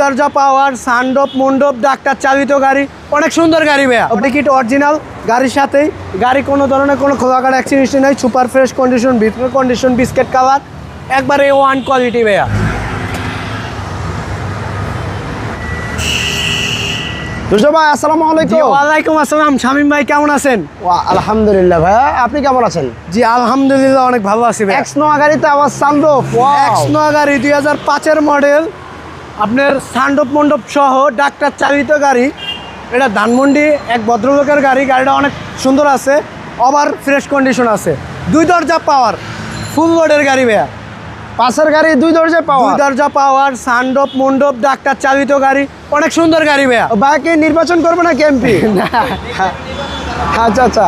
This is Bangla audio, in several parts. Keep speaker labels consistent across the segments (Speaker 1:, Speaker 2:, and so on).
Speaker 1: দরজা পাওয়ার সানডপ মন্ডপ ডাক্তার চালিত গাড়ি অনেক সুন্দর গাড়ি ভাইয়া। টিকিট অরিজিনাল গাড়ির সাথেই। গাড়ি কোনো ধরনের কোনো খোলাকার অ্যাক্সিডেন্ট নেই সুপার ফ্রেশ কন্ডিশন ভিতরের কন্ডিশন বিস্কেট কালার একবারে ওয়ান কোয়ালিটি ভাইয়া।
Speaker 2: ভাই আসসালামু
Speaker 1: জি
Speaker 2: আলাইকুম
Speaker 1: ওয়ালাইকুম আসসালাম। শামিম ভাই কেমন আছেন?
Speaker 2: আলহামদুলিল্লাহ ভাইয়া আপনি কেমন আছেন?
Speaker 1: জি আলহামদুলিল্লাহ অনেক ভালো আছি ভাই
Speaker 2: এক্স নোয়া গাড়িতে আবার সানরুফ
Speaker 1: এক্স নোয়া গাড়ি দুই হাজার পাঁচের মডেল আপনার সান্ডপ মণ্ডপ সহ ডাক্তার চালিত গাড়ি। এটা ধানমন্ডি এক ভদ্রলোকের গাড়ি। গাড়িটা অনেক সুন্দর আছে ওভার ফ্রেশ কন্ডিশন আছে। দুই দরজা পাওয়ার ফুল লোডের গাড়ি ভাইয়া।
Speaker 2: পাশের গাড়ি দুই দরজায় পাওয়ার?
Speaker 1: দুই দরজা পাওয়ার সান্ডপ মণ্ডপ ডাক্তার চালিত গাড়ি। অনেক সুন্দর গাড়ি ভাইয়া।
Speaker 2: বাকি নির্বাচন করবে না এমপি? আচ্ছা আচ্ছা।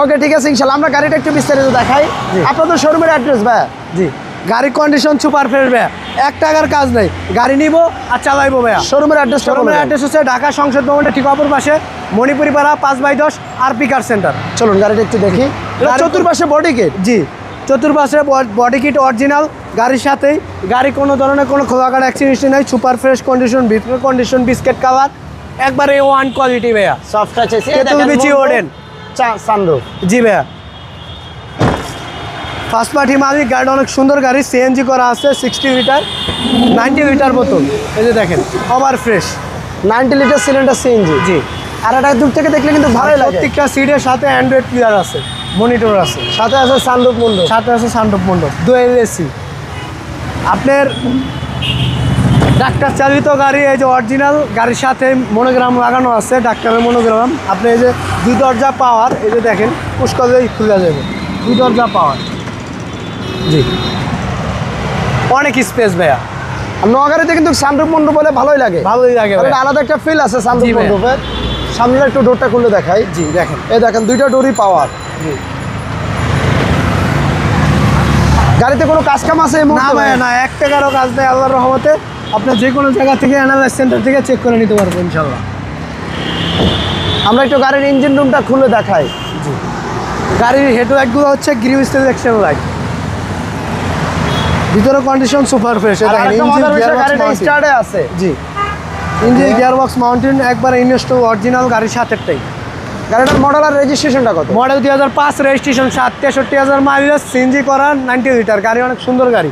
Speaker 2: ওকে ঠিক আছে ইনশাল্লাহ। আমরা গাড়িটা একটু বিস্তারিত দেখাই। আপনাদের শোরুমের অ্যাড্রেস ভাই
Speaker 1: জি। গাড়ি কন্ডিশন সুপার ফ্রেশ ভাইয়া। এক টাকার কাজ নেই। গাড়ি নিব আর চালাইবো ভাইয়া।
Speaker 2: শোরুমের অ্যাড্রেস
Speaker 1: শোরুমের অ্যাড্রেস হচ্ছে ঢাকা সংসদ ভবনটা ঠিক অপর পাশে মণিপুরি পাড়া পাঁচ বাই দশ আর পিকার সেন্টার
Speaker 2: চলুন গাড়িটা একটু দেখি। চতুর্পাশে বডি কিট
Speaker 1: জি। চতুর্পাশে বডি কিট অরিজিনাল গাড়ির সাথেই গাড়ি কোনো ধরনের কোনো খোলাকার অ্যাক্সিডেন্ট নেই। সুপার ফ্রেশ কন্ডিশন ভিতরের কন্ডিশন বিস্কেট কালার একবারে ওয়ান কোয়ালিটি ভাইয়া।
Speaker 2: সফট
Speaker 1: বিচি ওডেন।
Speaker 2: সানরুফ
Speaker 1: জি ভাইয়া। ফার্স্ট পার্টি মালিক গাড়িটা অনেক সুন্দর গাড়ি সিএনজি করা আছে সিক্সটি লিটার নাইনটি লিটার বোতল। এই যে দেখেন over fresh
Speaker 2: 90 litre cylinder CNG
Speaker 1: জি।
Speaker 2: আর এটা দূর থেকে দেখলে কিন্তু ভালোই লাগে।
Speaker 1: প্রত্যেকটা সিটের সাথে অ্যান্ড্রয়েড প্লেয়ার আছে মনিটর আছে।
Speaker 2: সাথে আছে সানরুফ মুন্ডু
Speaker 1: সাথে আছে সান্ডপ মণ্ডপ দুয়েল এসি আপনার ডাক্তার চালিত গাড়ি এই যে অরিজিনাল গাড়ির সাথে মনোগ্রাম লাগানো আছে ডাক্তারের মনোগ্রাম আপনি এই যে দুই দরজা পাওয়ার এই যে দেখেন পুষ্কলেই খুলে যাবে। দুই দরজা পাওয়ার। জি। অনেক স্পেস ভাইয়া।
Speaker 2: আর নোয়াগাড়িতে কিন্তু সানরুফ মুন্ডু বলে ভালোই লাগে।
Speaker 1: ভালোই লাগে
Speaker 2: আলাদা একটা ফিল আছে সানরুফ
Speaker 1: জি
Speaker 2: সামনে একটু ডোরটা খুলে দেখাই।
Speaker 1: জি দেখেন।
Speaker 2: এই দেখেন দুইটা ডোরই পাওয়ার
Speaker 1: জি।
Speaker 2: গাড়িতে কোনো কাজ কাম আছে
Speaker 1: না ভাইয়া না এক টাকারও কাজ নেই আল্লাহর রহমতে। আপনার যে কোনো জায়গা থেকে অ্যানালাইজ সেন্টার থেকে চেক করে নিতে পারব ইনশাল্লাহ
Speaker 2: আমরা একটু গাড়ির ইঞ্জিন রুমটা খুলে দেখাই। জি।
Speaker 1: গাড়ির হেডলাইটগুলো হচ্ছে গ্রিন সিলেকশন লাইট ভিতরে কন্ডিশন সুপার ফ্রেশ
Speaker 2: বিষয় গাড়িটা স্টার্টে আছে।
Speaker 1: জি। ইঞ্জিন গিয়ারবক্স মাউন্টেন একবার ইনস্টল অরিজিনাল গাড়ির সাথেরটাই।
Speaker 2: গাড়িটার মডেল আর রেজিস্ট্রেশনটা কত?
Speaker 1: মডেল দুই হাজার পাঁচ রেজিস্ট্রেশন সাত তেষট্টি হাজার মাইলেজ সিএনজি করা নাইনটি লিটার গাড়ি অনেক সুন্দর গাড়ি।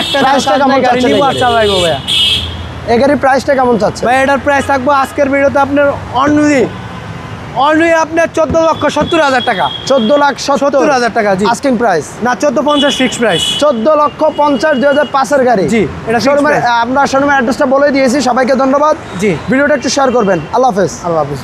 Speaker 1: একটা গাড়ি নিবো আর
Speaker 2: গাড়ি?
Speaker 1: চালাইবো ভাইয়া।
Speaker 2: এই গাড়ির প্রাইসটা কেমন চাচ্ছে
Speaker 1: ভাই এটার প্রাইস থাকব আজকের ভিডিওতে আপনার অনলি অনলি আপনার চোদ্দ লক্ষ সত্তর হাজার টাকা।
Speaker 2: চোদ্দ লাখ সত্তর।
Speaker 1: হাজার টাকা জি।
Speaker 2: আস্কিং প্রাইস
Speaker 1: না চোদ্দ পঞ্চাশ ফিক্স প্রাইস
Speaker 2: চোদ্দ লক্ষ পঞ্চাশ দুই হাজার পাঁচের গাড়ি।
Speaker 1: জি, এটা
Speaker 2: শোরুমের
Speaker 1: আপনার
Speaker 2: আমরা শোরুমের অ্যাড্রেসটা বলে দিয়েছি সবাইকে ধন্যবাদ।
Speaker 1: জি।
Speaker 2: ভিডিওটা একটু শেয়ার করবেন। আল্লাহ হাফেজ।
Speaker 1: আল্লাহ হাফিজ